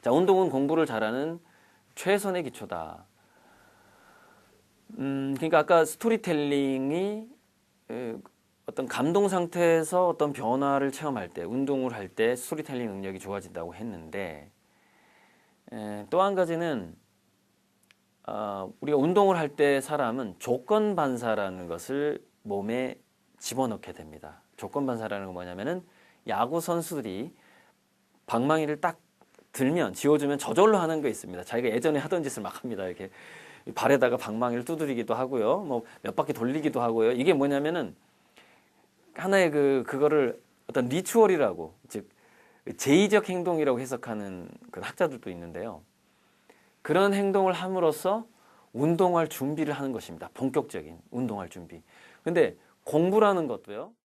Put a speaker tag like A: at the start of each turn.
A: 자, 운동은 공부를 잘하는 최선의 기초다. 음, 그러니까 아까 스토리텔링이 에, 어떤 감동 상태에서 어떤 변화를 체험할 때, 운동을 할 때 스토리텔링 능력이 좋아진다고 했는데 또 한 가지는 어, 우리가 운동을 할 때 사람은 조건 반사라는 것을 몸에 집어넣게 됩니다. 조건 반사라는 건 뭐냐면은 야구 선수들이 방망이를 딱 들면 지워주면 저절로 하는 게 있습니다. 자기가 예전에 하던 짓을 막 합니다. 이렇게 발에다가 방망이를 두드리기도 하고요. 뭐 몇 바퀴 돌리기도 하고요. 이게 뭐냐면은 하나의 그 그거를 어떤 리추얼이라고 즉 제의적 행동이라고 해석하는 그 학자들도 있는데요. 그런 행동을 함으로써 운동할 준비를 하는 것입니다. 본격적인 운동할 준비. 근데 공부라는 것도요.